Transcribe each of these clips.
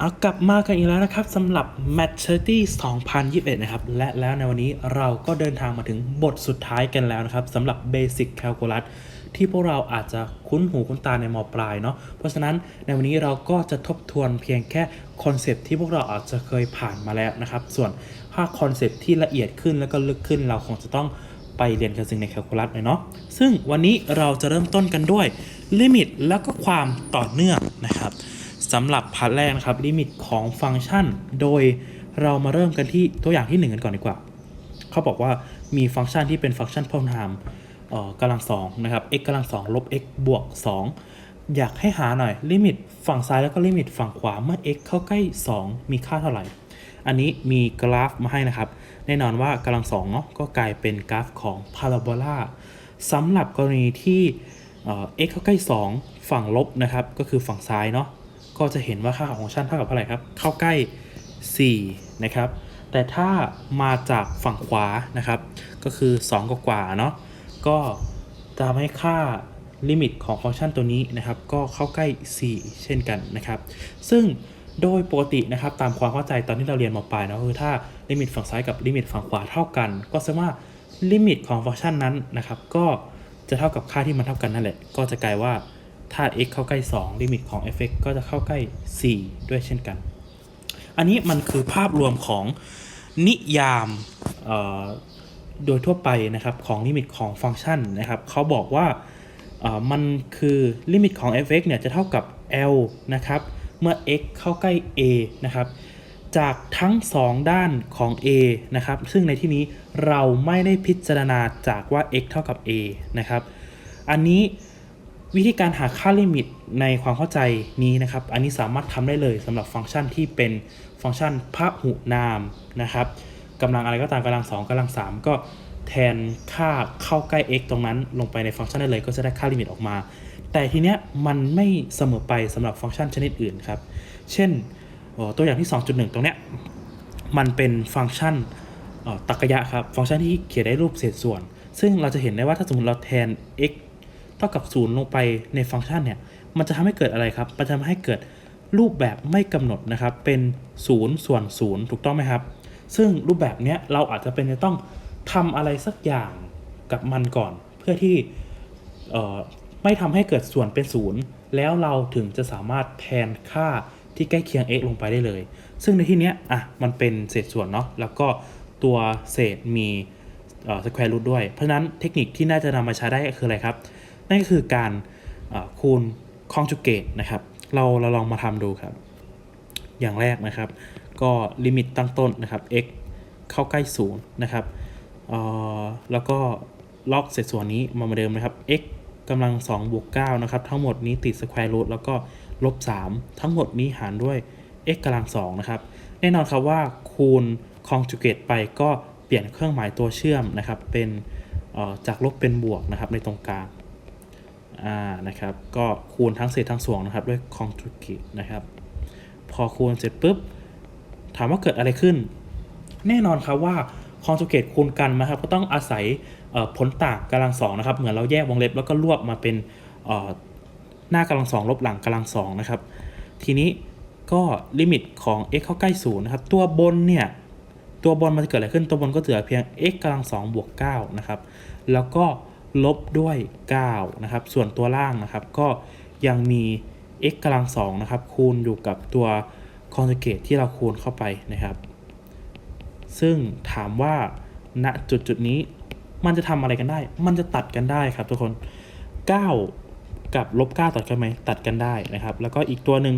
เอากลับมากันอีกแล้วนะครับสำหรับ Maturity 2021 นะครับ และแล้วในวันนี้เราก็เดินทางมาถึงบทสุดท้ายกันแล้วนะครับสำหรับ Basic Calculus ที่พวกเราอาจจะคุ้นหูคุ้นตาในมปลายเนาะเพราะฉะนั้นในวันนี้เราก็จะทบทวนเพียงแค่คอนเซปต์ที่พวกเราอาจจะเคยผ่านมาแล้วนะครับ ส่วนภาคคอนเซปต์ที่ละเอียดขึ้นแล้วก็ลึกขึ้น เราคงจะต้องไปเรียนกันซึ่งในแคลคูลัสเลยเนาะซึ่งวันนี้เราจะเริ่มต้นกันด้วยลิมิตแล้วก็ความต่อเนื่องนะครับ สำหรับพาร์ทแรกนะครับลิมิตของฟังก์ชัน โดยเรามาเริ่มกันที่ตัวอย่างที่ 1 กันก่อนดีกว่า เขาบอกว่ามีฟังก์ชันที่เป็นฟังก์ชันพหุนามกำลังสองนะครับ x กำลังสองลบ x บวก 2 อยากให้หาหน่อยลิมิตฝั่งซ้ายแล้วก็ลิมิตฝั่งขวาเมื่อ x เข้าใกล้ 2 มีค่าเท่าไหร่ อันนี้มีกราฟมาให้นะครับ แน่นอนว่ากำลังสองเนาะก็กลายเป็นกราฟของพาราโบลาสำหรับกรณีที่ x เข้าใกล้ 2 ฝั่งลบนะครับ ก็คือฝั่งซ้ายเนาะ ก็จะเห็นว่าค่าของฟังชันเท่ากับเท่าไหร่ครับ เข้าใกล้ 4 นะครับ แต่ถ้ามาจากฝั่งขวานะครับ ก็คือ2กว่าเนาะ ก็จะทำให้ค่าลิมิตของฟังก์ชันตัวนี้นะครับ ก็เข้าใกล้ 4 เช่นกันนะครับ ซึ่งโดยปกตินะครับตามความเข้าใจตอนที่เราเรียนมาปลายเนาะคือถ้าลิมิตฝั่งซ้ายกับลิมิตฝั่งขวาเท่ากัน ก็แสดงว่าลิมิตของฟังก์ชันนั้นนะครับ ก็จะเท่ากับค่าที่มันเท่ากันนั่นแหละ ก็จะกลายว่า ถ้า x เข้าใกล้ 2 ลิมิตของ f(x) ก็จะเข้าใกล้ 4 ด้วยเช่นกัน อันนี้มันคือภาพรวมของนิยามโดยทั่วไปนะครับของลิมิตของฟังก์ชันนะครับเขาบอกว่ามันคือลิมิตของ f(x) เนี่ยจะเท่ากับ l นะครับเมื่อ x เข้าใกล้ a นะครับจากทั้ง 2 ด้านของ a นะครับซึ่งในที่นี้เราไม่ได้พิจารณาจากว่า x เท่ากับ a นะครับอันนี้ วิธีการหาค่าลิมิตในความเข้าใจนี้นะครับ อันนี้สามารถทำได้เลยสำหรับฟังก์ชันที่เป็นฟังก์ชันพหุนามนะครับกำลังอะไรก็ตามกำลัง2กำลัง 3 ก็แทนค่าเข้าใกล้ x ตรงนั้นลงไปในฟังก์ชันได้เลยก็จะได้ค่าลิมิตออกมา แต่ทีเนี้ยมันไม่เสมอไปสำหรับฟังก์ชันชนิดอื่นครับ เช่นตัวอย่างที่ 2.1 ตรงเนี้ยมันเป็นฟังก์ชันตรรกะครับ ฟังก์ชันที่เขียนได้รูปเศษส่วน ซึ่งเราจะเห็นได้ว่าถ้าสมมติเราแทน x เท่ากับ0ลงไปในฟังก์ชันเนี่ยมันจะทำให้เกิดอะไรครับ มันจะทำให้เกิดรูปแบบไม่กำหนดนะครับ เป็น0ส่วน0ถูกต้องไหมครับ ซึ่งรูปแบบเนี้ยเราอาจจะเป็นจะต้องทำอะไรสักอย่างกับมันก่อน เพื่อที่ไม่ทำให้เกิดส่วนเป็น0แล้วเราถึงจะสามารถแทนค่าที่ใกล้เคียง x ลงไปได้เลย ซึ่งในที่เนี้ยอะมันเป็นเศษส่วนเนาะแล้วก็ตัวเศษมีสแควร์รูทด้วย เพราะฉะนั้นเทคนิคที่น่าจะนำมาใช้ได้ก็คืออะไรครับ นั่นก็คือการคูณ conjugate นะครับ เราเราลองมาทำดูครับ อย่างแรกนะครับ ก็ลิมิตตั้งต้นนะครับ x เข้าใกล้0นะครับเอ่อแล้วก็ล็อกเศษส่วนนี้มาเหมือนเดิมนะครับ x กำลัง 2 บวก 9 นะครับ ทั้งหมดนี้ติด square root แล้วก็ลบ 3 ทั้งหมดนี้หารด้วย x กำลัง 2 นะครับ แน่นอนครับว่าคูณ conjugate ไปก็เปลี่ยนเครื่องหมายตัวเชื่อมนะครับ เป็นจากลบเป็นบวกนะครับในตรงกลาง อ่านะครับ ก็คูณทั้งเศษทั้งส่วนนะครับ ด้วย conjugate นะครับ พอคูณเสร็จปุ๊บ ถามว่าเกิดอะไรขึ้น แน่นอนครับว่า conjugate คูณกันนะครับ ก็ต้องอาศัยผลต่างกำลังสองนะครับ เหมือนเราแยกวงเล็บแล้วก็รวบมาเป็นหน้ากำลังสองลบหลังกำลังสองนะครับ ทีนี้ก็ลิมิตของ x เข้าใกล้ศูนย์นะครับ ตัวบนเนี่ย ตัวบนมันจะเกิดอะไรขึ้น ตัวบนก็เหลือเพียง x กำลัง2บวก9นะครับ แล้วก็ ลบด้วย9นะครับ ส่วนตัวล่างนะครับ ก็ยังมี x กำลัง2นะครับ คูณอยู่กับตัว conjugate ที่เราคูณเข้าไปนะครับ ซึ่งถามว่าณจุดจุดนี้มันจะทำอะไรกันได้ มันจะตัดกันได้ครับทุกคน 9 กับลบ9ตัดกันไหม ตัดกันได้นะครับ แล้วก็อีกตัวหนึ่ง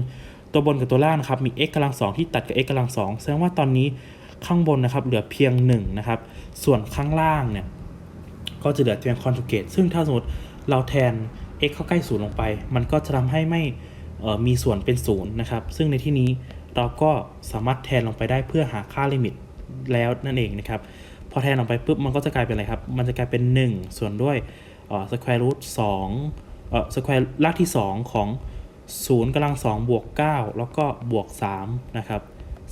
ตัวบนกับตัวล่างนะครับ มี x กำลัง2ที่ตัดกับ x กำลัง2แสดงว่าตอนนี้ข้างบนนะครับ เหลือเพียง1นะครับ ส่วนข้างล่างเนี่ย ก็จะเหลือเพียง conjugate ซึ่งถ้าสมมติเราแทน x เข้าใกล้ศูนย์ลงไป มันก็จะทำให้ไม่มีส่วนเป็นศูนย์นะครับ ซึ่งในที่นี้เราก็สามารถแทนลงไปได้เพื่อหาค่าลิมิตแล้วนั่นเองนะครับ พอแทนลงไปปุ๊บมันก็จะกลายเป็นอะไรครับ มันจะกลายเป็น 1 ส่วนด้วยเอ่อ square root 2เอ่อ square รากที่ 2 ของ 0กำลัง2บวก 9 แล้วก็บวก3นะครับ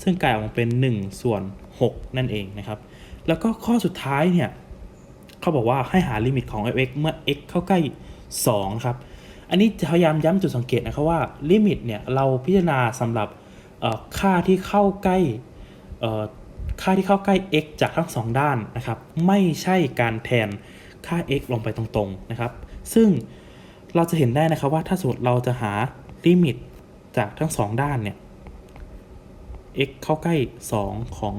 ซึ่งกลายออกมาเป็น 1 ส่วน 6 นั่นเองนะครับ แล้วก็ข้อสุดท้ายเนี่ย เขาบอกว่าให้หาลิมิตของ f(x) เมื่อ x เข้าใกล้ 2 ครับ อันนี้พยายามย้ำจุดสังเกตนะครับว่าลิมิตเนี่ยเราพิจารณาสำหรับค่าที่เข้าใกล้ค่าที่เข้าใกล้ x จากทั้งสองด้านนะครับ ไม่ใช่การแทนค่า x ลงไปตรงๆนะครับ ซึ่งเราจะเห็นได้นะครับว่าถ้าสมมติเราจะหาลิมิตจากทั้งสองด้านเนี่ย x เข้าใกล้ 2 ของ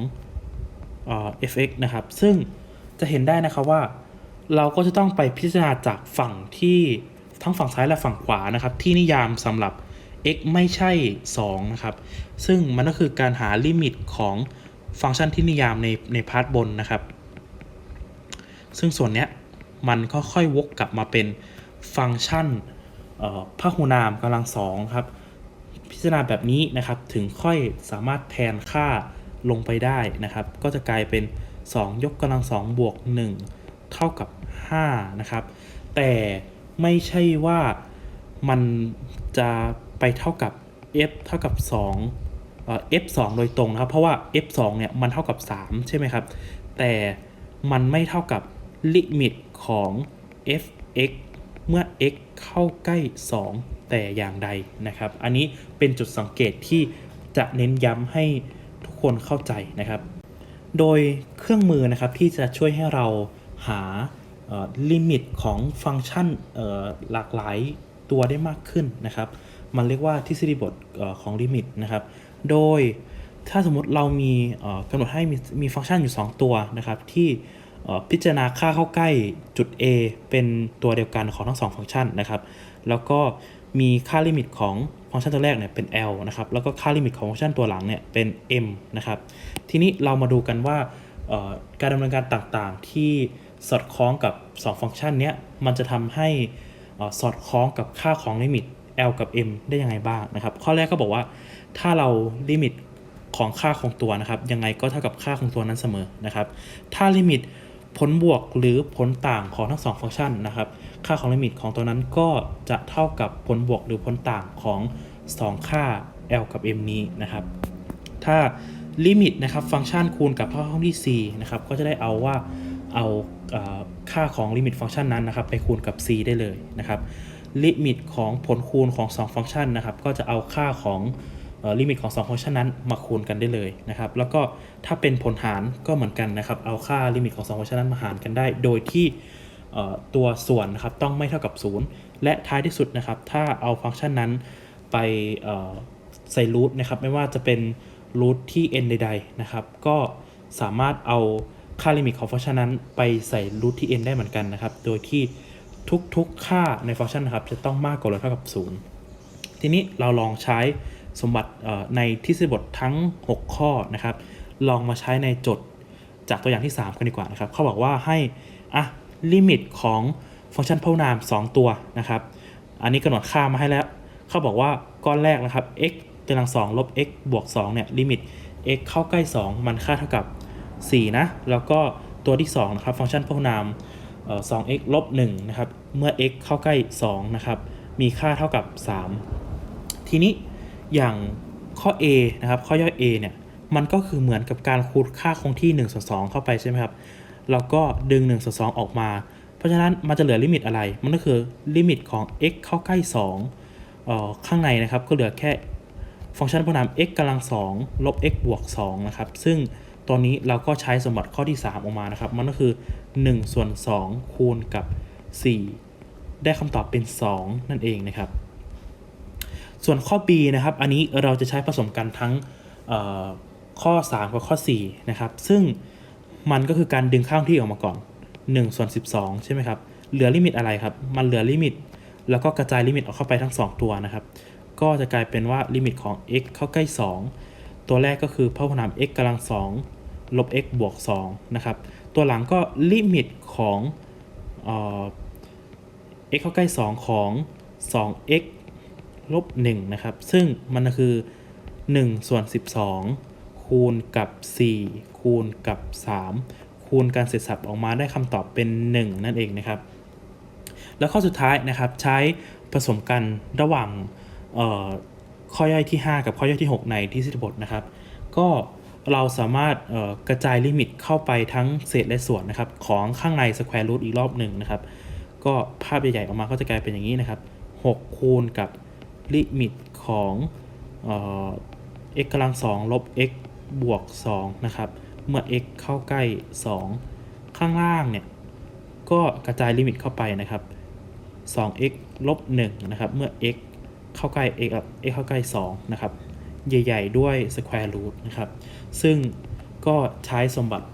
ออ fx นะครับ ซึ่ง จะเห็นได้นะครับว่า เราก็จะต้องไปพิจารณาจากฝั่งที่ทั้งฝั่งซ้ายและฝั่งขวานะครับ ที่นิยามสำหรับ x ไม่ใช่ 2 นะครับ ซึ่งมันก็คือการหาลิมิตของฟังก์ชันที่นิยามในในพาร์ทบนนะครับ ซึ่งส่วนเนี้ยมันก็ค่อยวกกลับมาเป็นฟังก์ชันพหูนามกำลังสองครับ พิจารณาแบบนี้นะครับถึงค่อยสามารถแทนค่าลงไปได้นะครับ ก็จะกลายเป็น 2 ยกกำลังสองบวก 1 เท่ากับ 5 นะครับ แต่ไม่ใช่ว่ามันจะไปเท่ากับ f เท่ากับ2เอ่อ f 2โดยตรงนะครับ เพราะว่า f 2เนี่ยมันเท่ากับ 3 ใช่ไหมครับ แต่มันไม่เท่ากับลิมิตของ f(x) เมื่อ x เข้าใกล้ 2 แต่อย่างใดนะครับ อันนี้เป็นจุดสังเกตที่จะเน้นย้ำให้ทุกคนเข้าใจนะครับ โดยเครื่องมือนะครับที่จะช่วยให้เราหาลิมิตของฟังก์ชันหลากหลายตัวได้มากขึ้นนะครับ มันเรียกว่าทฤษฎีบทของลิมิตนะครับ โดยถ้าสมมติเรามีกำหนดให้มีมีฟังก์ชันอยู่ 2 ตัวนะครับ ที่พิจารณาค่าเข้าใกล้จุด A เป็นตัวเดียวกันของทั้งสองฟังก์ชันนะครับ แล้วก็มีค่าลิมิตของฟังก์ชันตัวแรกเนี่ยเป็น L นะครับ แล้วก็ค่าลิมิตของฟังก์ชันตัวหลังเนี่ยเป็น M นะครับ ทีนี้เรามาดูกันว่าการดำเนินการต่างๆ ที่สอดคล้องกับ 2 ฟังก์ชันนี้มันจะทำให้สอดคล้องกับค่าของลิมิต L กับ M ได้ยังไงบ้างนะครับ ข้อแรกก็บอกว่าถ้าเราลิมิตของค่าของตัวนะครับ ยังไงก็เท่ากับค่าของตัวนั้นเสมอนะครับ ถ้าลิมิตผลบวกหรือผลต่างของทั้งสองฟังก์ชันนะครับ ค่าของลิมิตของตัวนั้นก็จะเท่ากับผลบวกหรือผลต่างของ 2 ค่า L กับ M นี้นะครับ ถ้า ลิมิตนะครับฟังก์ชันคูณกับค่าห้องที่ c นะครับก็จะได้เอาว่าเอาค่าของลิมิตฟังก์ชันนั้นนะครับไปคูณกับ c ได้เลยนะครับลิมิตของผลคูณของ 2 ฟังก์ชันนะครับก็จะเอาค่าของลิมิตของ 2 ฟังก์ชันนั้นมาคูณกันได้เลยนะครับแล้วก็ถ้าเป็นผลหารก็เหมือนกันนะครับเอาค่าลิมิตของ 2 ฟังก์ชันนั้นมาหารกันได้ โดยที่ตัวส่วนนะครับต้องไม่เท่ากับ 0 และท้ายที่สุดนะครับถ้าเอาฟังก์ชันนั้นไปใส่รูทนะครับไม่ว่าจะเป็น รูทที่ n ใดๆนะครับ ก็สามารถเอาค่าลิมิตของฟังก์ชันนั้นไปใส่รูทที่ n ได้เหมือนกันนะครับ โดยที่ทุกๆค่าในฟังก์ชันนะครับจะต้องมากกว่าหรือเท่ากับ 0 ทีนี้เราลองใช้สมบัติในทฤษฎีบททั้ง 6 ข้อนะครับ ลองมาใช้ในโจทย์จากตัวอย่างที่ 3 กันดีกว่านะครับเขาบอกว่าให้อะลิมิตของฟังก์ชันพหุนาม 2 ตัวนะครับ อันนี้กำหนดค่ามาให้แล้ว เขาบอกว่าก้อนแรกนะครับ x กำลัง2ลบ x บวก2เนี่ยลิมิต x เข้าใกล้ 2 มันค่าเท่ากับ 4 นะ แล้วก็ตัวที่2นะครับฟังก์ชันพหุนามเอ่อ 2x ลบ1นะครับเมื่อ x เข้าใกล้ 2 นะครับ มีค่าเท่ากับ 3 ทีนี้อย่างข้อ a นะครับข้อย่อย a เนี่ยมันก็คือเหมือนกับการคูณค่าคงที่1ส่วน2เข้าไปใช่ไหมครับแล้วก็ดึง1ส่วน2ออกมา เพราะฉะนั้นมันจะเหลือลิมิตอะไร มันก็คือลิมิตของ x เข้าใกล้2เอ่อข้างในนะครับก็เหลือแค่ ฟังก์ชันพหนาม x กำลัง2ลบ x บวก2นะครับ ซึ่งตอนนี้เราก็ใช้สมบัติข้อที่ 3 ออกมานะครับ มันก็คือ 1 ส่วน 2 คูณกับ 4 ได้คำตอบเป็น 2 นั่นเองนะครับ ส่วนข้อ b นะครับ อันนี้เราจะใช้ผสมกันทั้งเอ่อข้อ 3 กับข้อ 4 นะครับ ซึ่งมันก็คือการดึงข้างที่ออกมาก่อน1ส่วน12 ใช่ไหมครับ เหลือลิมิตอะไรครับ มันเหลือลิมิต แล้วก็กระจายลิมิตออกเข้าไปทั้ง 2 ตัวนะครับ ก็จะกลายเป็นว่าลิมิตของ x เข้าใกล้ 2 ตัวแรกก็คือพหุนาม x กำลัง2ลบ x บวก2นะครับ ตัวหลังก็ลิมิตของเอ่อ x เข้าใกล้ 2 ของ 2x ลบ1นะครับ ซึ่งมันก็คือ 1 ส่วน 12 คูณกับ 4 คูณกับ 3 คูณการเสร็จสับออกมาได้คำตอบเป็น 1 นั่นเองนะครับ แล้วข้อสุดท้ายนะครับใช้ผสมกันระหว่าง ข้อย่อยที่ 5 กับข้อย่อยที่ 6 ในทฤษฎีบทนะครับ ก็เราสามารถกระจายลิมิตเข้าไปทั้งเศษและส่วนนะครับ ของข้างในสแควร์รูทอีกรอบหนึ่งนะครับ ก็ภาพใหญ่ๆออกมาก็จะกลายเป็นอย่างนี้นะครับ 6 คูณกับลิมิตของเอ่อ x กำลัง 2 ลบ x บวก 2 นะครับ เมื่อ x เข้าใกล้ 2 ข้างล่างเนี่ย ก็กระจายลิมิตเข้าไปนะครับ 2x ลบ 1 นะครับ เมื่อ x เข้าใกล้ x กับ x เข้าใกล้ 2 นะครับ ใหญ่ๆ ด้วย square root นะครับ ซึ่งก็ใช้สมบัติ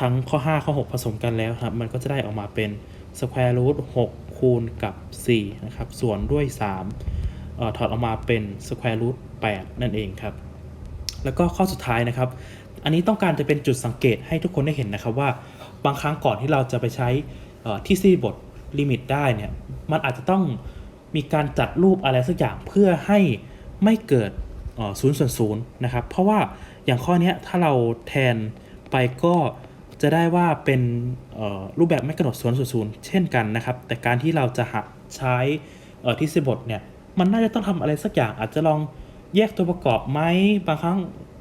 ทั้งข้อ 5 ข้อ 6 ผสมกันแล้วครับ มันก็จะได้ออกมาเป็น square root 6 คูณกับ 4 นะครับ ส่วนด้วย 3 เอ่อ ถอดออกมาเป็น square root 8 นั่นเองครับ แล้วก็ข้อสุดท้ายนะครับ อันนี้ต้องการจะเป็นจุดสังเกตให้ทุกคนได้เห็นนะครับว่า บางครั้งก่อนที่เราจะไปใช้ที่ซีบทลิมิตได้เนี่ย มันอาจจะต้อง มีการจัดรูปอะไรสักอย่างเพื่อให้ไม่เกิดศูนย์ส่วนศูนย์นะครับ เพราะว่าอย่างข้อนี้ถ้าเราแทนไปก็จะได้ว่าเป็นรูปแบบไม่กำหนดศูนย์ส่วนศูนย์เช่นกันนะครับ แต่การที่เราจะหักใช้ที่ซีบทเนี่ยมันน่าจะต้องทำอะไรสักอย่าง อาจจะลองแยกตัวประกอบไหมบางครั้ง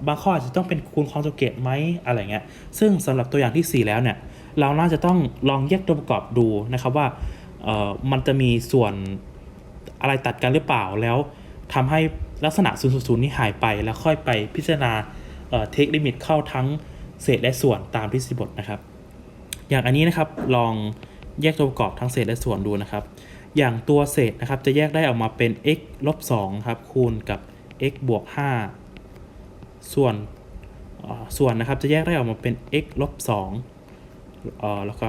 บางข้ออาจจะต้องเป็นคูณคอนจูเกตไหมอะไรเงี้ยซึ่งสำหรับตัวอย่างที่ 4 แล้วเนี่ยเราน่าจะต้องลองแยกตัวประกอบดูนะครับว่ามันจะมีส่วน อะไรตัดกันหรือเปล่าแล้วทำให้ลักษณะ000 นี้หายไป แล้วค่อยไปพิจารณาเทคลิมิตเข้าทั้งเศษและส่วนตามทฤษฎีบทนะครับ อย่างอันนี้นะครับลองแยกตัวประกอบทั้งเศษและส่วนดูนะครับ อย่างตัวเศษนะครับจะแยกได้ออกมาเป็น x ลบ2ครับคูณกับ x บวก5ส่วนส่วนนะครับจะแยกได้ออกมาเป็น x ลบ2แล้วก็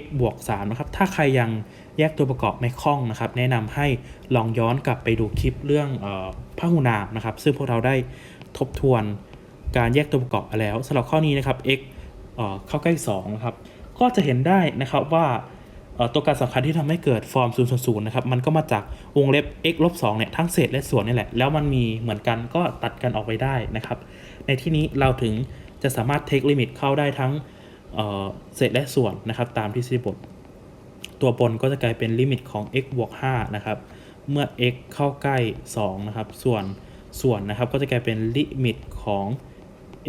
x บวก3นะครับ ถ้าใครยังแยกตัวประกอบไม่คล่องนะครับ แนะนำให้ลองย้อนกลับไปดูคลิปเรื่องพหูนามนะครับ ซึ่งพวกเราได้ทบทวนการแยกตัวประกอบมาแล้วสำหรับข้อนี้นะครับ x เข้าใกล้2นะครับ ก็จะเห็นได้นะครับว่าตัวการสำคัญที่ทำให้เกิดฟอร์ม0 0 0นะครับ มันก็มาจากวงเล็บ x ลบ2เนี่ยทั้งเศษและส่วนนี่แหละ แล้วมันมีเหมือนกันก็ตัดกันออกไปได้นะครับ ในที่นี้เราถึงจะสามารถ take limit เข้าได้ทั้ง เเศษและส่วนนะครับตามที่สิบท ตัวบนก็จะกลายเป็นลิมิตของ x บวก5นะครับเมื่อ x เข้าใกล้2นะครับส่วนส่วนนะครับก็จะกลายเป็นลิมิตของ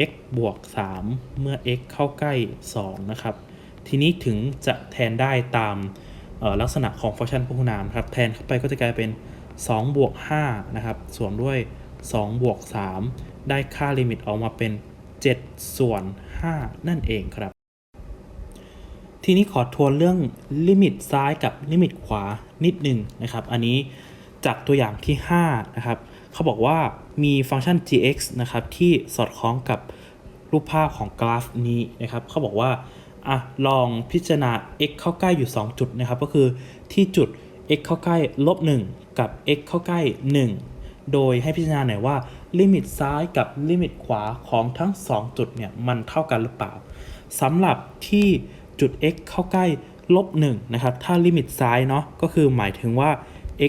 x บวก 3 เมื่อ x เข้าใกล้2นะครับทีนี้ถึงจะแทนได้ตามลักษณะของฟังก์ชันพหุนามครับแทนเข้าไปก็จะกลายเป็น2บวก5นะครับส่วนด้วย2บวก3ได้ค่าลิมิตออกมาเป็น 7 ส่วน 5 นั่นเองครับ ทีนี้ขอทวนเรื่องลิมิตซ้ายกับลิมิตขวานิดหนึ่งนะครับ อันนี้จากตัวอย่างที่ 5 นะครับ เขาบอกว่ามีฟังก์ชัน gx นะครับ ที่สอดคล้องกับรูปภาพของกราฟนี้นะครับ เขาบอกว่าอะลองพิจารณา x เข้าใกล้อยู่ 2 จุดนะครับ ก็คือที่จุด x เข้าใกล้ลบ1กับ x เข้าใกล้ 1 โดยให้พิจารณาหน่อยว่าลิมิตซ้ายกับลิมิตขวาของทั้ง 2 จุดเนี่ยมันเท่ากันหรือเปล่าสำหรับที่ จุด x เข้าใกล้ลบ1นะครับ ถ้าลิมิตซ้ายเนาะก็คือหมายถึงว่า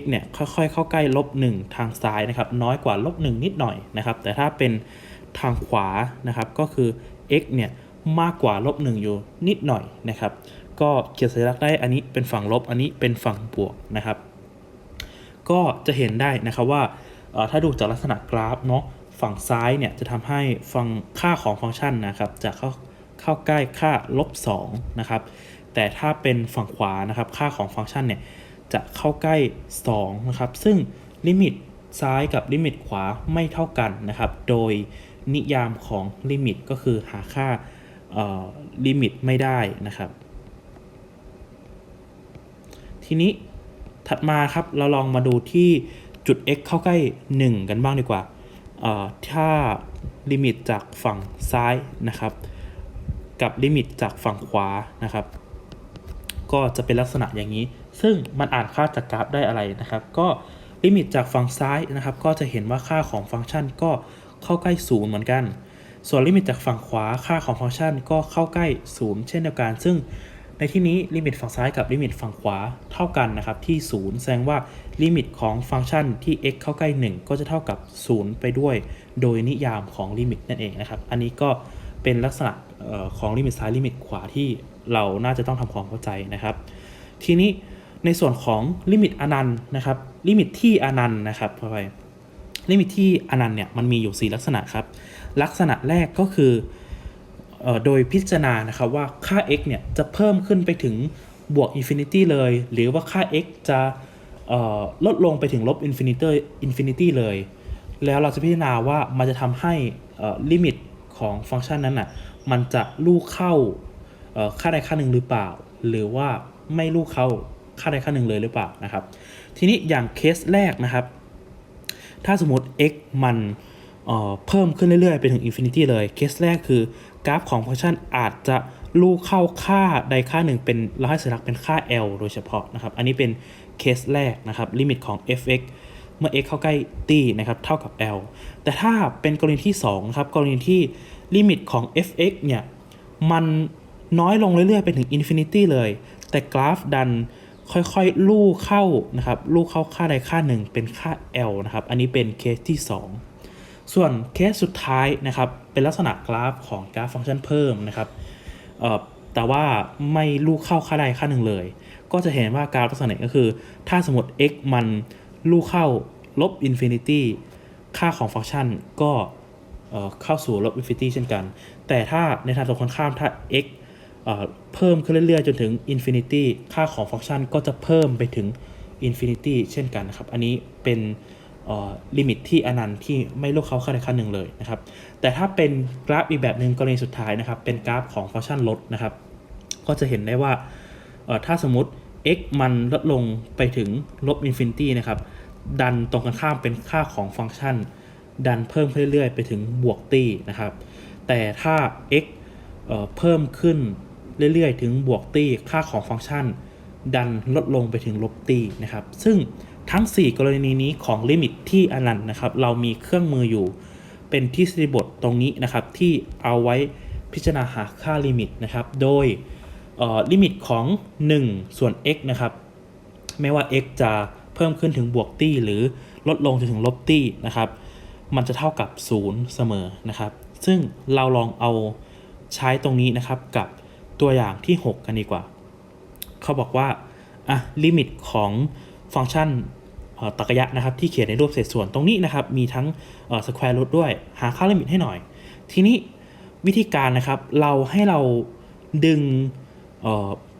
x เนี่ยค่อยๆเข้าใกล้ลบ1ทางซ้ายนะครับ น้อยกว่าลบ1นิดหน่อยนะครับ แต่ถ้าเป็นทางขวานะครับ ก็คือ x เนี่ยมากกว่าลบ1อยู่นิดหน่อยนะครับ ก็เขียนสัญลักษณ์ได้อันนี้เป็นฝั่งลบอันนี้เป็นฝั่งบวกนะครับ ก็จะเห็นได้นะครับว่าถ้าดูจากลักษณะกราฟเนาะฝั่งซ้ายเนี่ยจะทำให้ฟังค่าของฟังก์ชันนะครับจะ เข้าใกล้ค่าลบ2นะครับ แต่ถ้าเป็นฝั่งขวานะครับ ค่าของฟังก์ชันเนี่ยจะเข้าใกล้2นะครับ ซึ่งลิมิตซ้ายกับลิมิตขวาไม่เท่ากันนะครับ โดยนิยามของลิมิตก็คือหาค่าลิมิตไม่ได้นะครับ ทีนี้ถัดมาครับเราลองมาดูที่จุด x เข้าใกล้ 1 กันบ้างดีกว่า ถ้าลิมิตจากฝั่งซ้ายนะครับ กับลิมิตจากฝั่งขวานะครับ ก็จะเป็นลักษณะอย่างนี้ ซึ่งมันอ่านค่าจากกราฟได้อะไรนะครับ ก็ลิมิตจากฝั่งซ้ายนะครับ ก็จะเห็นว่าค่าของฟังก์ชันก็เข้าใกล้ศูนย์เหมือนกัน ส่วนลิมิตจากฝั่งขวาค่าของฟังก์ชันก็เข้าใกล้ศูนย์เช่นเดียวกัน ซึ่งในที่นี้ลิมิตฝั่งซ้ายกับลิมิตฝั่งขวาเท่ากันนะครับที่ 0 แสดงว่าลิมิตของฟังก์ชันที่ x เข้าใกล้ 1 ก็จะเท่ากับ 0 ไปด้วย โดยนิยามของลิมิตนั่นเองนะครับ อันนี้ก็ เป็นลักษณะของลิมิตซ้ายลิมิตขวาที่เราน่าจะต้องทำความเข้าใจนะครับ ทีนี้ในส่วนของลิมิตอนันต์นะครับ ลิมิตที่อนันต์นะครับเข้าไปลิมิตที่อนันต์เนี่ยมันมีอยู่ 4 ลักษณะครับ ลักษณะแรกก็คือโดยพิจารณานะครับว่าค่า x เนี่ยจะเพิ่มขึ้นไปถึงบวกอินฟินิตี้เลย หรือว่าค่า x จะลดลงไปถึงลบอินฟินิตี้เลย แล้วเราจะพิจารณาว่ามันจะทำให้ลิมิต ของฟังก์ชันนั้นน่ะมันจะลูกเข้าค่าใดค่าหนึ่งหรือเปล่า หรือว่าไม่ลูกเข้าค่าใดค่าหนึ่งเลยหรือเปล่านะครับ ทีนี้อย่างเคสแรกนะครับ ถ้าสมมติ x มันเเพิ่มขึ้นเรื่อยๆ ไปถึง infinity เลยเคสแรกคือกราฟของฟังก์ชันอาจจะลูกเข้าค่าใดค่าหนึ่งเป็นเราให้สัญลักษณ์เป็นค่า l โดยเฉพาะนะครับ อันนี้เป็นเคสแรกนะครับลิมิตของ fx เมื่อ x เข้าใกล้ t นะครับเท่ากับ l แต่ถ้าเป็นกรณีที่2นะครับกรณีที่ลิมิตของ fx เนี่ยมันน้อยลงเรื่อยๆ ไปถึง infinity เลย แต่กราฟดันค่อยๆ ลู่เข้านะครับลู่เข้าค่าใดค่าหนึ่งเป็นค่า L นะครับ อันนี้เป็นเคสที่ 2 ส่วนเคสสุดท้ายนะครับ เป็นลักษณะกราฟของกราฟฟังก์ชันเพิ่มนะครับเอ่อแต่ว่าไม่ลู่เข้าค่าใดค่าหนึ่งเลย ก็จะเห็นว่ากราฟลักษณะก็คือ ถ้าสมมติ x มัน ลู่เข้าลบ infinity ค่าของฟังก์ชันก็เข้าสู่ลบ infinity เช่นกัน แต่ถ้าในทางตรงกันข้ามถ้า x เอ่อเพิ่มขึ้นเรื่อยๆ จนถึง infinity ค่าของฟังก์ชันก็จะเพิ่มไปถึง infinity เช่นกันนะครับ อันนี้เป็นลิมิตที่อนันต์ที่ไม่ลูกเขาค่าใดค่าหนึ่งเลยนะครับ แต่ถ้าเป็นกราฟอีกแบบหนึ่งกรณีสุดท้ายนะครับ เป็นกราฟของฟังก์ชันลดนะครับ ก็จะเห็นได้ว่าถ้าสมมติ x มันลดลงไปถึงลบ infinity นะครับ ดันตรงกันข้ามเป็นค่าของฟังก์ชัน ดันเพิ่มขึ้นเรื่อยๆ ไปถึงบวกตี้นะครับ แต่ถ้า x เเพิ่มขึ้นเรื่อยๆ ถึงบวกตี้ค่าของฟังก์ชัน ดันลดลงไปถึงลบตี้นะครับ ซึ่งทั้ง 4 กรณีนี้ของลิมิตที่อนันต์นะครับ เรามีเครื่องมืออยู่ เป็นทฤษฎีบทตรงนี้นะครับที่เอาไว้พิจารณาหาค่าลิมิตนะครับ โดย ลิมิตของ 1 ส่วน x นะครับ ไม่ว่า x จะเพิ่มขึ้นถึงบวกตี้หรือลดลงจนถึงลบตี้นะครับ มันจะเท่ากับ 0 เสมอนะครับ ซึ่งเราลองเอาใช้ตรงนี้นะครับกับตัวอย่างที่ 6 กันดีกว่า เขาบอกว่าอะลิมิตของฟังก์ชันตรรกะนะครับที่เขียนในรูปเศษส่วนตรงนี้นะครับ มีทั้งสแควร์รูทด้วย หาค่าลิมิตให้หน่อย ทีนี้วิธีการนะครับเราให้เราดึง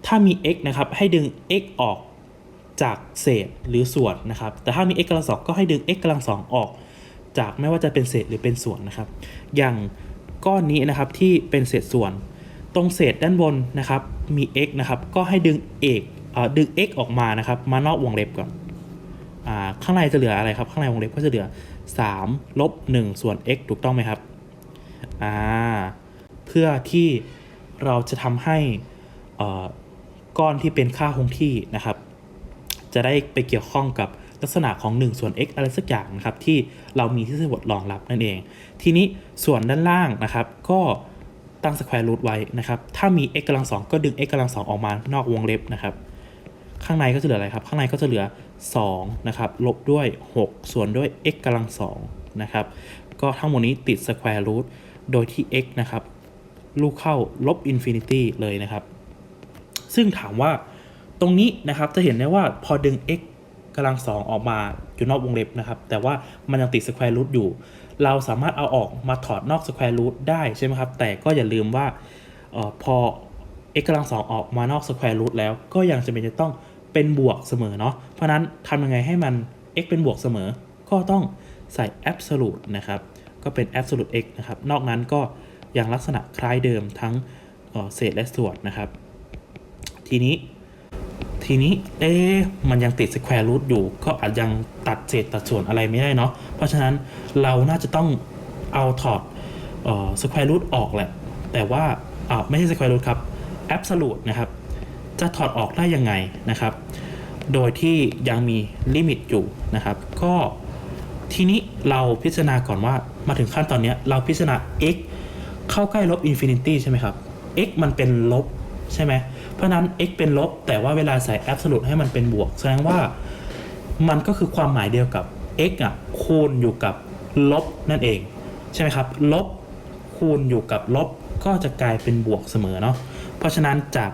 ถ้ามี x นะครับให้ดึง x ออกจากเศษหรือส่วนนะครับ แต่ถ้ามี x กำลังสองก็ให้ดึง x กำลังสองออก จากไม่ว่าจะเป็นเศษหรือเป็นส่วนนะครับ อย่างก้อนนี้นะครับที่เป็นเศษส่วน ตรงเศษด้านบนนะครับมี x นะครับก็ให้ดึงเอกเอ่อดึง x ออกมานะครับ มานอกวงเล็บก่อนอข้างในจะเหลืออะไรครับ ข้างในวงเล็บก็จะเหลือ3ลบ1ส่วน x ถูกต้องไหมครับ เพื่อที่เราจะทำให้ ก้อนที่เป็นค่าคงที่นะครับ จะได้ไปเกี่ยวข้องกับลักษณะของ 1 ส่วน x อะไรสักอย่างนะครับ ที่เรามีที่สบทรองรับนั่นเอง ทีนี้ส่วนด้านล่างนะครับ ก็ตั้งสแควร์รูทไว้นะครับ ถ้ามี x กำลังสองก็ดึง x กำลังสองออกมานอกวงเล็บนะครับ ข้างในก็จะเหลืออะไรครับ ข้างในก็จะเหลือ2นะครับลบด้วย 6 ส่วนด้วย x กำลังสองนะครับ ก็ทั้งหมดนี้ติดสแควร์รูทโดยที่ x นะครับ ลูกเข้าลบอินฟินิตี้เลยนะครับ ซึ่งถามว่าตรงนี้นะครับจะเห็นได้ว่าพอดึง x กำลังสองออกมาอยู่นอกวงเล็บนะครับ แต่ว่ามันยังติดสแควร์รูทอยู่ เราสามารถเอาออกมาถอดนอกสแควร์รูทได้ใช่ไหมครับ แต่ก็อย่าลืมว่าออพอ x กำลังสองออกมานอกสแควร์รูทแล้วก็ยังจะเป็นจะต้องเป็นบวกเสมอเนาะ เพราะนั้นทำยังไงให้มัน x เป็นบวกเสมอ ก็ต้องใส่ absolute นะครับ ก็เป็น absolute x นะครับ นอกนั้นก็ยังลักษณะคล้ายเดิมทั้งเศษและส่วนนะครับ ทีนี้ ทีนี้เอ๊มันยังติดสแควร์รูทอยู่ ก็อาจยังตัดเศษตัดส่วนอะไรไม่ได้เนาะเพราะฉะนั้นเราน่าจะต้องเอาถอดสแควร์รูทออกแหละ แต่ว่าอาไม่ใช่สแควร์รูทครับแอบสูตนะครับ จะถอดออกได้ยังไงนะครับ โดยที่ยังมีลิมิตอยู่นะครับ ก็ทีนี้เราพิจารณาก่อนว่ามาถึงขั้นตอนนี้เราพิจารณา x เข้าใกล้ลบอินฟินิตี้ใช่ไหมครับ x มันเป็นลบใช่ไหม เพราะนั้น x เป็นลบ แต่ว่าเวลาใส่ absolute ให้มันเป็นบวก แสดงว่ามันก็คือความหมายเดียวกับ x อะคูณอยู่กับลบนั่นเอง ใช่ไหมครับ ลบคูณอยู่กับลบก็จะกลายเป็นบวกเสมอเนาะเพราะฉะนั้นจาก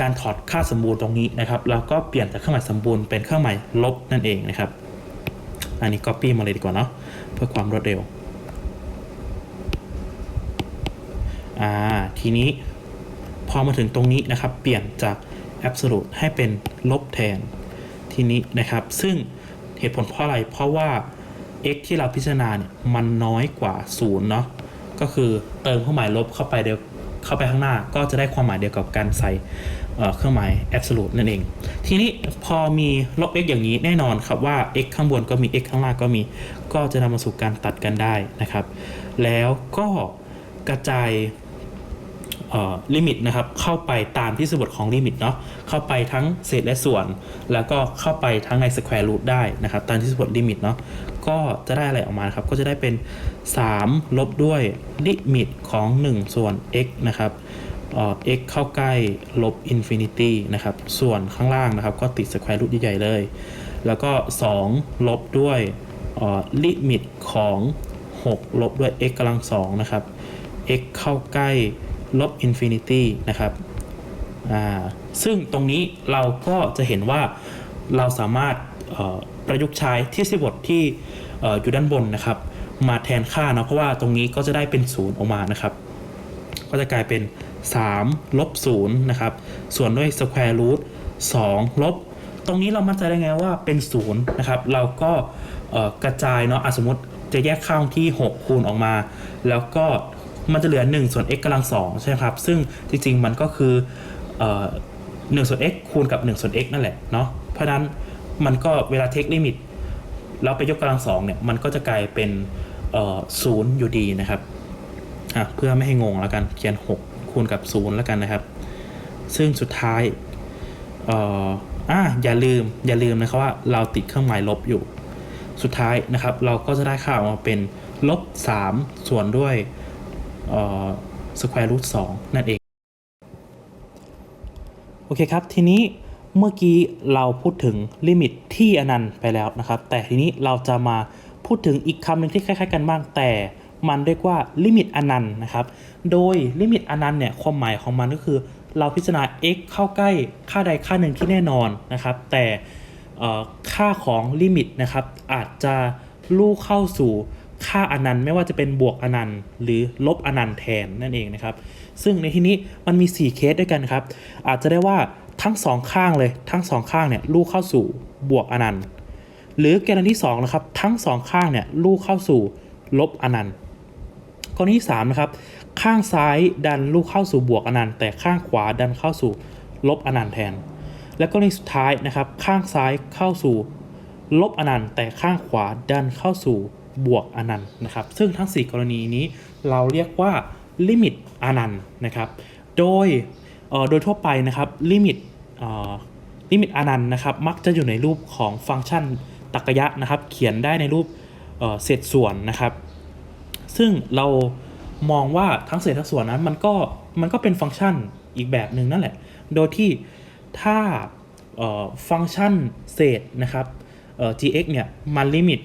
การถอดค่าสมบูรณ์ตรงนี้นะครับเราก็เปลี่ยนจากเครื่องหมายสมบูรณ์เป็นเครื่องหมายลบนั่นเองนะครับ อันนี้ copy มาเลยดีกว่าเนาะเพื่อความรวดเร็วอ่าทีนี้ พอมาถึงตรงนี้นะครับ เปลี่ยนจาก absolute ให้เป็นลบแทน ทีนี้นะครับ ซึ่งเหตุผลเพราะอะไร เพราะว่า x ที่เราพิจารณาเนี่ยมันน้อยกว่า0เนาะ ก็คือเติมเครื่องหมายลบเข้าไปเดียวเข้าไปข้างหน้าก็จะได้ความหมายเดียวกับการใส่เเครื่องหมาย absolute นั่นเอง ทีนี้พอมีลบ x อย่างนี้แน่นอนครับว่า x ข้างบนก็มี x ข้างล่างก็มี ก็จะนำมาสู่การตัดกันได้นะครับ แล้วก็กระจาย ลิมิตนะครับเข้าไปตามที่สมบทของลิมิตเนาะเข้าไปทั้งเศษและส่วน แล้วก็เข้าไปทั้งใน square root ได้นะครับตามที่สมบทลิมิตเนาะก็จะได้อะไรออกมาครับก็จะได้เป็น 3 ลบด้วยลิมิตของ 1 ส่วน x นะครับเอ่อ x เข้าใกล้ลบ infinity นะครับส่วนข้างล่างนะครับก็ติด square root ใหญ่ๆเลย แล้วก็ 2 ลบด้วยลิมิตของ 6 ลบด้วย x กำลัง2นะครับ x เข้าใกล้ ลบ infinity นะครับซึ่งตรงนี้เราก็จะเห็นว่าเราสามารถประยุกต์ใช้ที่สิบทที่อยู่ด้านบนนะครับ มาแทนค่าเนาะเพราะว่าตรงนี้ก็จะได้เป็นศูนย์ออกมานะครับ ก็จะกลายเป็น3ลบ0นะครับ ส่วนด้วย square root 2ลบ ตรงนี้เรามั่นใจได้ไงว่าเป็น0นะครับ เราก็กระจายเนาะะสมมติจะแยกข้างที่ 6 คูณออกมา แล้วก็ มันจะเหลือ1ส่วน x กำลัง2ใช่ไหมครับ ซึ่งจริงๆมันก็คือเอ่อ1ส่วน x คูณกับ1ส่วน x นั่นแหละเนาะเพราะนั้นมันก็เวลา take limit แล้วไปยกกำลังสองเนี่ยมันก็จะกลายเป็นเอ่อศูนย์อยู่ดีนะครับเพื่อไม่ให้งงแล้วกันเขียน 6 คูณกับ0แล้วกันนะครับ ซึ่งสุดท้ายเอ่ออะอย่าลืมอย่าลืมนะครับว่าเราติดเครื่องหมายลบอยู่ สุดท้ายนะครับ เราก็จะได้ค่าออกมาเป็นลบ3ส่วนด้วย square root 2นั่นเอง โอเคครับ ทีนี้เมื่อกี้เราพูดถึงลิมิตที่อนันต์ไปแล้วนะครับ แต่ทีนี้เราจะมาพูดถึงอีกคำหนึ่งที่คล้ายๆกันบ้าง แต่มันเรียกว่าลิมิตอนันต์นะครับ โดยลิมิตอนันต์เนี่ยความหมายของมันก็คือ เราพิจารณา x เข้าใกล้ค่าใดค่าหนึ่งที่แน่นอนนะครับ แต่อ่อค่าของลิมิตนะครับอาจจะลู่เข้าสู่ ค่าอนันต์ไม่ว่าจะเป็นบวกอนันต์ หรือลบอนันต์แทนนั่นเองนะครับ ซึ่งในที่นี้มันมี 4 เคสด้วยกันครับ อาจจะได้ว่าทั้งสองข้างเลยทั้งสองข้างเนี่ยลู่เข้าสู่บวกอนันต์หรือกรณีที่2นะครับทั้งสองข้างเนี่ยลู่เข้าสู่ลบอนันต์กรณีที่3นะครับข้างซ้ายดันลู่เข้าสู่บวกอนันต์แต่ข้างขวาดันเข้าสู่ลบอนันต์แทน และกรณีสุดท้ายนะครับข้างซ้ายเข้าสู่ลบอนันต์แต่ข้างขวาดันเข้าสู่ บวกอนันต์นะครับ ซึ่งทั้ง 4 กรณีนี้เราเรียกว่าลิมิตอนันต์นะครับ โดยโดยทั่วไปนะครับลิมิตลิมิตอนันต์นะครับ มักจะอยู่ในรูปของฟังก์ชันตรรกะนะครับ เขียนได้ในรูปเศษส่วนนะครับ ซึ่งเรามองว่าทั้งเศษทั้งส่วนนั้นมันก็มันก็เป็นฟังก์ชันอีกแบบหนึ่งนั่นแหละ โดยที่ถ้าฟังก์ชันเศษนะครับ gx เนี่ยมันลิมิต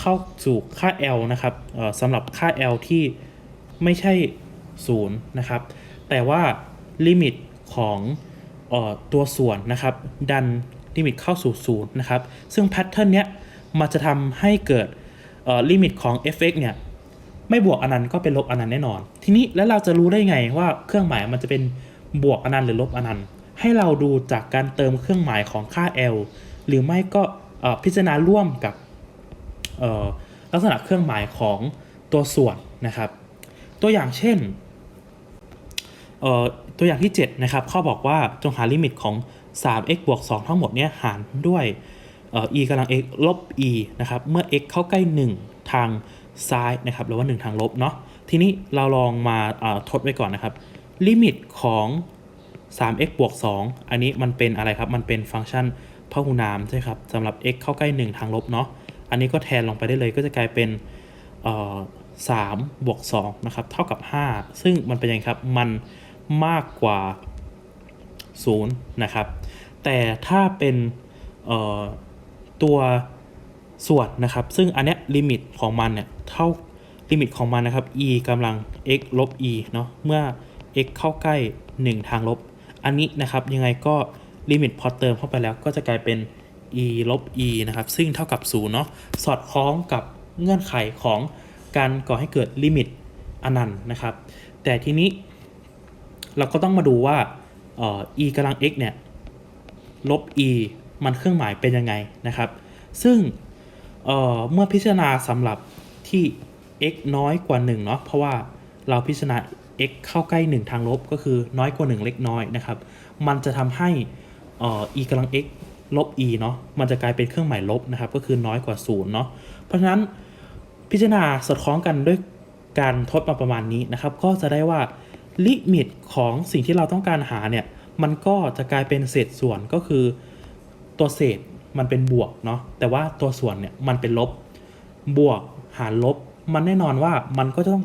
เข้าสู่ค่า l นะครับสำหรับค่า l ที่ไม่ใช่0นะครับ แต่ว่าลิมิตของออตัวส่วนนะครับ ดันลิมิตเข้าสู่0นะครับ ซึ่งแพทเทิร์นเนี้ยมันจะทำให้เกิดลิมิตของ fx เนี่ยไม่บวกอนันต์ก็เป็นลบอนันต์แน่นอน ทีนี้แล้วเราจะรู้ได้ไงว่าเครื่องหมายมันจะเป็นบวกอนันต์หรือลบอนันต์ ให้เราดูจากการเติมเครื่องหมายของค่า l หรือไม่ก็พิจารณาร่วมกับ ลักษณะเครื่องหมายของตัวส่วนนะครับ ตัวอย่างเช่นตัวอย่างที่7นะครับเขาบอกว่าจงหาลิมิตของ 3x บวก 2 ทั้งหมดเนี่ยหารด้วยเอ่อ e กำลัง x ลบ e นะครับ เมื่อ x เข้าใกล้ 1 ทางซ้ายนะครับหรือว่า 1 ทางลบเนาะ ทีนี้เราลองมาทดไว้ก่อนนะครับ ลิมิตของ 3x บวก 2 อันนี้มันเป็นอะไรครับ มันเป็นฟังก์ชันพหุนามใช่ครับสำหรับ x เข้าใกล้ 1 ทางลบเนาะ อันนี้ก็แทนลงไปได้เลยก็จะกลายเป็นเอ่อ3บวก2นะครับ เท่ากับ 5 ซึ่งมันเป็นยังไงครับ มันมากกว่า0นะครับ แต่ถ้าเป็นตัวส่วนนะครับ ซึ่งอันเนี้ยลิมิตของมันเนี่ยเท่าลิมิตของมันนะครับ e กำลัง x ลบ e เนาะเมื่อ x เข้าใกล้ 1 ทางลบ อันนี้นะครับยังไงก็ลิมิตพอเติมเข้าไปแล้วก็จะกลายเป็น e ลบ e นะครับ ซึ่งเท่ากับ0เนาะสอดคล้องกับเงื่อนไขของการก่อให้เกิดลิมิตอนันต์นะครับ แต่ทีนี้เราก็ต้องมาดูว่าเอ่อ e กำลัง x เนี่ยลบ e มันเครื่องหมายเป็นยังไงนะครับ ซึ่งเอ่อเมื่อพิจารณาสำหรับที่ x น้อยกว่า1เนาะเพราะว่าเราพิจารณา x เข้าใกล้ 1 ทางลบก็คือน้อยกว่า 1 เล็กน้อยนะครับ มันจะทำให้เอ่อ e กำลัง x ลบ e เนาะมันจะกลายเป็นเครื่องหมายลบนะครับ ก็คือน้อยกว่า0เนาะเพราะฉะนั้นพิจารณาสอดคล้องกันด้วยการทดมาประมาณนี้นะครับ ก็จะได้ว่าลิมิตของสิ่งที่เราต้องการหาเนี่ยมันก็จะกลายเป็นเศษส่วนก็คือตัวเศษมันเป็นบวกเนาะแต่ว่าตัวส่วนเนี่ยมันเป็นลบบวกหารลบ มันแน่นอนว่ามันก็จะต้อง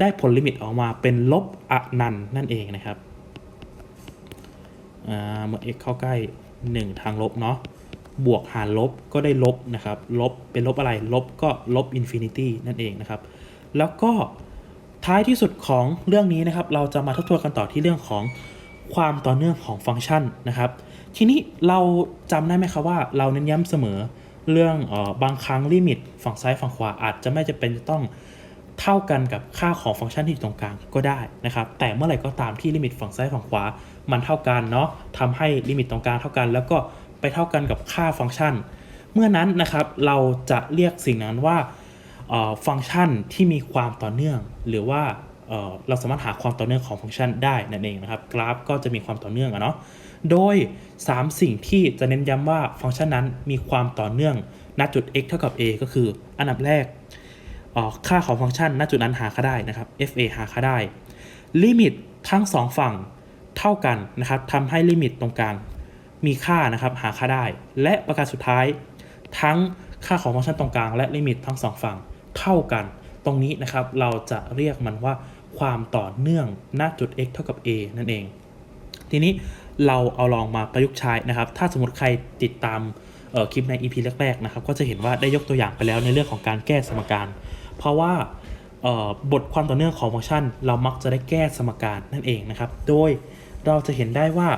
ได้ผลลิมิตออกมาเป็นลบอนันต์นั่นเองนะครับอ่าเมื่อ x เข้าใกล้ 1 ทางลบเนาะบวกหารลบก็ได้ลบนะครับ ลบเป็นลบอะไรลบก็ลบอินฟินิตี้นั่นเองนะครับ แล้วก็ท้ายที่สุดของเรื่องนี้นะครับ เราจะมาทบทวนกันต่อที่เรื่องของความต่อเนื่องของฟังก์ชันนะครับ ทีนี้เราจำได้ไหมครับว่าเราเน้นย้ำเสมอเรื่องออบางครั้งลิมิตฝั่งซ้ายฝั่งขวาอาจจะไม่จะเป็นจะต้อง เท่ากันกับค่าของฟังก์ชันที่อยู่ตรงกลางก็ได้นะครับ แต่เมื่อไหร่ก็ตามที่ลิมิตฝั่งซ้ายฝั่งขวา มันเท่ากันเนาะทำให้ลิมิตตรงกลางเท่ากัน แล้วก็ไปเท่ากันกับค่าฟังก์ชัน เมื่อนั้นนะครับเราจะเรียกสิ่งนั้นว่าฟังก์ชันที่มีความต่อเนื่อง หรือว่าเราสามารถหาความต่อเนื่องของฟังก์ชันได้นั่นเองนะครับ กราฟก็จะมีความต่อเนื่องอะเนาะโดย 3 สิ่งที่จะเน้นย้ำว่าฟังก์ชันนั้นมีความต่อเนื่องณจุด x เท่ากับ a ก็คือ อันดับแรก ค่าของฟังก์ชันณจุดนั้นหาค่าได้นะครับ fa หาค่าได้ ลิมิตทั้ง 2 ฝั่งเท่ากันนะครับทำให้ลิมิตตรงกลางมีค่านะครับหาค่าได้ และประการสุดท้าย ทั้งค่าของฟังก์ชันตรงกลางและลิมิตทั้งสองฝั่งเท่ากัน ตรงนี้นะครับเราจะเรียกมันว่าความต่อเนื่องณจุด x เท่ากับ a นั่นเอง ทีนี้เราเอาลองมาประยุกต์ใช้นะครับ ถ้าสมมติใครติดตาม คลิปใน EP แรกๆนะครับก็จะเห็นว่าได้ยกตัวอย่างไปแล้วในเรื่องของการแก้สมการ เพราะว่าบทความต่อเนื่องของฟังก์ชัน เรามักจะได้แก้สมการนั่นเองนะครับ โดยเราจะเห็นได้ว่า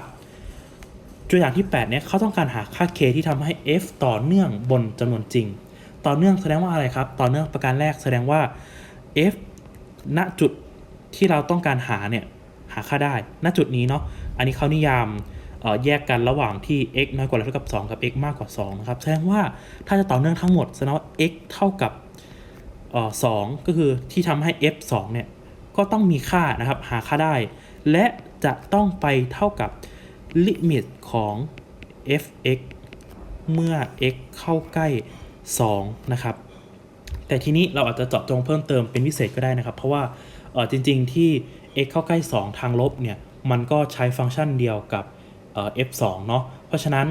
ตัวอย่างที่ 8 เนี่ยเขาต้องการหาค่า k ที่ทำให้ f ต่อเนื่องบนจำนวนจริง ต่อเนื่องแสดงว่าอะไรครับ ต่อเนื่องประการแรกแสดงว่า f ณจุดที่เราต้องการหาเนี่ยหาค่าได้ ณจุดนี้เนาะ อันนี้เขานิยาม แยกกันระหว่างที่ x น้อยกว่าหรือเท่ากับ 2 กับ x มากกว่า2นะครับแสดงว่าถ้าจะต่อเนื่องทั้งหมดแสดงว่า x เท่ากับเอ่อ2ก็คือที่ทำให้ f 2เนี่ยก็ต้องมีค่านะครับหาค่าได้ และจะต้องไปเท่ากับลิมิตของ f(x) เมื่อ x เข้าใกล้ 2 นะครับ แต่ทีนี้เราอาจจะเจาะจงเพิ่มเติมเป็นพิเศษก็ได้นะครับ เพราะว่าจริง ๆ ที่ x เข้าใกล้ 2 ทางลบเนี่ย มันก็ใช้ฟังก์ชันเดียวกับ f2 เนาะเพราะฉะนั้น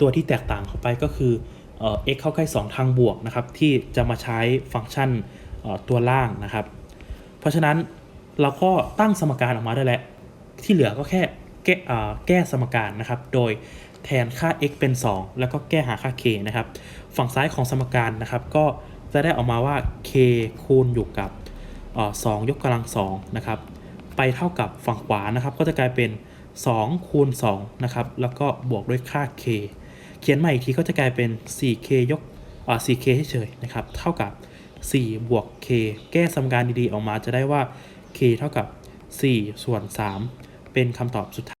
ตัวที่แตกต่างเข้าไปก็คือเอ่อ x เข้าใกล้ 2 ทางบวกนะครับที่จะมาใช้ฟังก์ชันตัวล่างนะครับ เพราะฉะนั้นเราก็ตั้งสมการออกมาได้แล้ว ที่เหลือก็แค่แก้แก้สมการนะครับ โดยแทนค่า x เป็น 2 แล้วก็แก้หาค่า k นะครับ ฝั่งซ้ายของสมการนะครับ ก็จะได้ออกมาว่า k คูณอยู่กับเอ่อ2ยกกำลัง2นะครับ ไปเท่ากับฝั่งขวานะครับ ก็จะกลายเป็น 2 คูณ2นะครับแล้วก็บวกด้วยค่า k เขียนใหม่อีกทีก็จะกลายเป็น 4k ยกอ่า 4k เฉยๆนะครับเท่ากับ 4 บวก k แก้สมการดีๆ ออกมาจะได้ว่า k เท่ากับ 4 ส่วน 3 เป็นคำตอบสุด